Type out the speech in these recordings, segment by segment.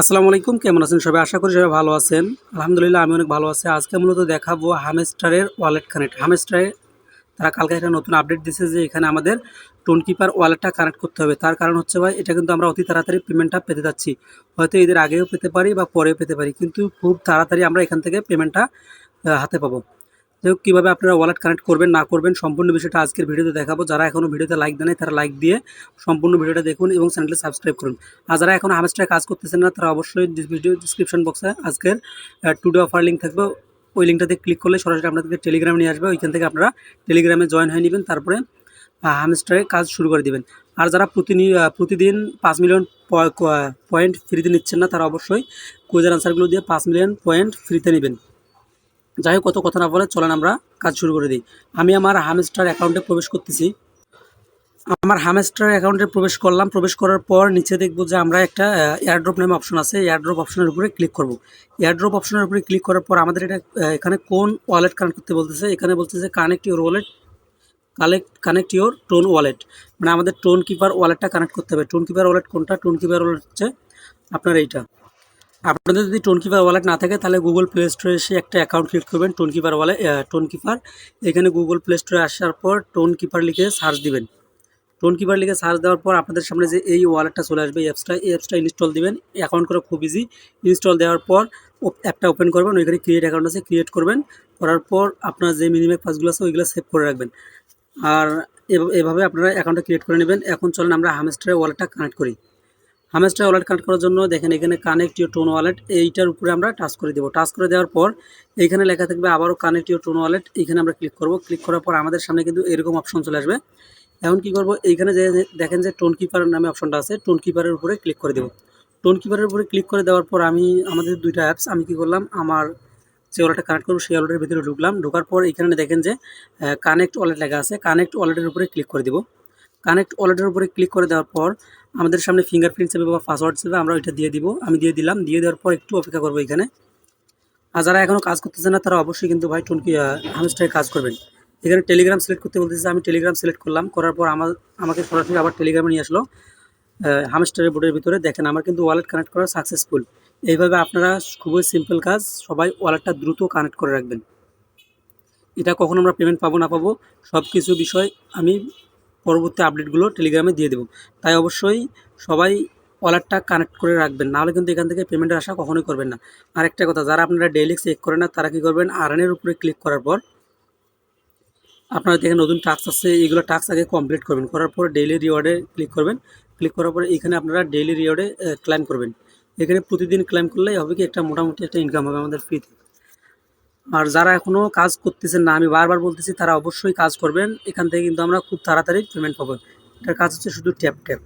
আসসালামু আলাইকুম, কেমন আছেন সবাই? আশা করি সবাই ভালো আছেন। আলহামদুলিল্লাহ, আমি অনেক ভালো আছি। আজকে মূলত দেখাবো হামেস্টারের ওয়ালেট কানেক্ট হামেস্টারে তারা কালকে একটা নতুন আপডেট দিয়েছে যে এখানে আমাদের টোন কিপার ওয়ালেটটা কানেক্ট করতে হবে। তার কারণ হচ্ছে ভাই, এটা কিন্তু আমরা অতি তাড়াতাড়ি পেমেন্টটা পেতে যাচ্ছি। হয়তো এদের আগেও পেতে পারি বা পরেও পেতে পারি। কিন্তু খুব তাড়াতাড়ি আমরা এখান থেকে পেমেন্টটা হাতে পাবো। যাই হোক, কীভাবে আপনারা ওয়ালেট কানেক্ট করবেন, না করবেন, সম্পূর্ণ বিষয়টা আজকের ভিডিওতে দেখাবো। যারা এখনও ভিডিওতে লাইক দেন তারা লাইক দিয়ে সম্পূর্ণ ভিডিওটা দেখুন এবং চ্যানেলটি সাবস্ক্রাইব করুন। আর যারা এখন হামেস্টারে কাজ করতেছেন না, তারা অবশ্যই ভিডিও ডিসক্রিপশন বক্সে আজকের টুডে অফার লিঙ্ক থাকবে। ওই লিঙ্কটাতে ক্লিক করলে সরাসরি আপনাদেরকে টেলিগ্রামে নিয়ে আসবে। ওইখান থেকে আপনারা টেলিগ্রামে জয়েন হয়ে নেবেন, তারপরে হামেস্টারে কাজ শুরু করে দিবেন। আর যারা প্রতিনি প্রতিদিন পাঁচ মিলিয়ন পয়েন্ট ফ্রিতে নিচ্ছেন না, তারা অবশ্যই কুইজার আনসারগুলো দিয়ে পাঁচ মিলিয়ন পয়েন্ট ফ্রিতে নেবেন। যাই হোক, কত কথা না বলে চলেন আমরা কাজ শুরু করে দিই। আমি আমার হামেস্টার অ্যাকাউন্টে প্রবেশ করতেছি। আমার হামেস্টার অ্যাকাউন্টে প্রবেশ করলাম। প্রবেশ করার পর নিচে দেখব যে আমরা একটা এয়ারড্রপ নামে অপশন আছে। এয়ারড্রপ অপশনের উপরে ক্লিক করব। এয়ারড্রপ অপশনের উপরে ক্লিক করার পর আমাদের এটা এখানে কোন ওয়ালেট কানেক্ট করতে বলতেছে? এখানে বলতেছে connect your wallet collect connect your TON wallet মানে আমাদের টোন কিপার ওয়ালেটটা কানেক্ট করতে হবে। টোন কিপার ওয়ালেট কোনটা? টোন কিপার ওয়ালেট হচ্ছে আপনার এইটা। আপনাদের যদি টোন কিপার ওয়ালেট না থাকে, তাহলে গুগল প্লে স্টোরে এসে একটা অ্যাকাউন্ট ক্রিয়েট করবেন Tonkeeper wallet Tonkeeper এখানে গুগল প্লে স্টোরে আসার পর টোন কিপার লিখে সার্চ দিবেন। টোন কিপার লিখে সার্চ দেওয়ার পর আপনাদের সামনে যে এই ওয়ালেটটা চলে আসবে, এই অ্যাপসটা এই অ্যাপসটা ইনস্টল দিবেন। অ্যাকাউন্ট করা খুব ইজি ইনস্টল দেওয়ার পর অ্যাপটা ওপেন করবেন। ওইখানে ক্রিয়েট অ্যাকাউন্ট আছে ক্রিয়েট করবেন। করার পর আপনার যে মিনিমাম পাসগুলো আছে, ওইগুলো সেভ করে রাখবেন। আর এভাবে আপনারা অ্যাকাউন্টটা ক্রিয়েট করে নেবেন। এখন চলেন আমরা হামেস্টারের ওয়ালেটটা কানেক্ট করি। হামেস্টার ওয়ালেট কানেক্ট করার জন্য দেখেন এখানে কানেক্ট ইউর টোন ওয়ালেট এইটার উপরে আমরা টাচ করে দেবো। টাচ করে দেওয়ার পর এখানে লেখা থাকবে আবারও কানেক্ট ইউর টোন ওয়ালেট এইখানে আমরা ক্লিক করব। ক্লিক করার পর আমাদের সামনে কিন্তু এরকম অপশন চলে আসবে। এখন কি করব? এইখানে যে দেখেন যে টোন কিপার নামে অপশনটা আছে টোন কিপারের উপরে ক্লিক করে দেবো। টোন কিপারের উপরে ক্লিক করে দেওয়ার পর আমি, আমাদের দুইটা অ্যাপস আমি কি করলাম? আমার যে ওয়ালেটটা কানেক্ট করব, সেই ওয়ালেটের ভিতরে ঢুকলাম। ঢোকার পর এখানে দেখেন যে কানেক্ট ওয়ালেট লেখা আছে। কানেক্ট ওয়ালেটের উপরে ক্লিক করে দিব। কানেক্ট ওয়ালেটের উপরে ক্লিক করে দেওয়ার পর আমাদের সামনে ফিঙ্গারপ্রিন্ট চাইবে বা পাসওয়ার্ড চাইবে আমরা ওইটা দিয়ে দিব। আমি দিয়ে দিলাম, দিয়ে দেওয়ার পর একটু অপেক্ষা করব এখানে। আর যারা এখনও কাজ করতেছে না, তারা অবশ্যই কিন্তু ভাই টুনকি হামস্টারে কাজ করবেন। এখানে টেলিগ্রাম সিলেক্ট করতে বলতেছে, আমি টেলিগ্রাম সিলেক্ট করলাম। করার পর আমার, আমাকে সরাসরি আবার টেলিগ্রামে নিয়ে আসলো। হামস্টারের বোর্ডের ভিতরে। দেখেন, আমার কিন্তু ওয়ালেট কানেক্ট করা সাকসেসফুল এইভাবে আপনারা খুবই সিম্পল কাজ, সবাই ওয়ালেটটা দ্রুত কানেক্ট করে রাখবেন। এটা কখন আমরা পেমেন্ট পাবো, না পাবো সব কিছু বিষয় আমি পরবর্তী আপডেটগুলো টেলিগ্রামে দিয়ে দেবো। তাই অবশ্যই সবাই ওয়ালেটটা কানেক্ট করে রাখবেন। নাহলে কিন্তু এখান থেকে পেমেন্টের আশা কখনোই করবেন না। আরেকটা কথা, যারা আপনারা ডেইলি চেক করেন না, তারা কী করবেন? আর্নের উপরে ক্লিক করার পর আপনারা দেখেন নতুন টাস্ক আছে এইগুলো টাস্ক আগে কমপ্লিট করবেন। করার পর ডেইলি রিওয়ার্ডে ক্লিক করবেন। ক্লিক করার পরে এখানে আপনারা ডেইলি রিওয়ার্ডে ক্লাইম করবেন। এখানে প্রতিদিন ক্লাইম করলেই হবে কি? একটা মোটামুটি একটা ইনকাম হবে আমাদের ফ্রিতে আর যারা এখনও কাজ করতেছেন না, আমি বারবার বলতেছি, তারা অবশ্যই কাজ করবেন। এখান থেকে কিন্তু আমরা খুব তাড়াতাড়ি পেমেন্ট পাবো। এটার কাজ হচ্ছে শুধু ট্যাপ ট্যাপ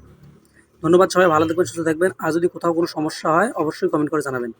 ধন্যবাদ সবাই, ভালো থাকবেন, সুস্থ থাকবেন। আর যদি কোথাও কোনো সমস্যা হয়, অবশ্যই কমেন্ট করে জানাবেন।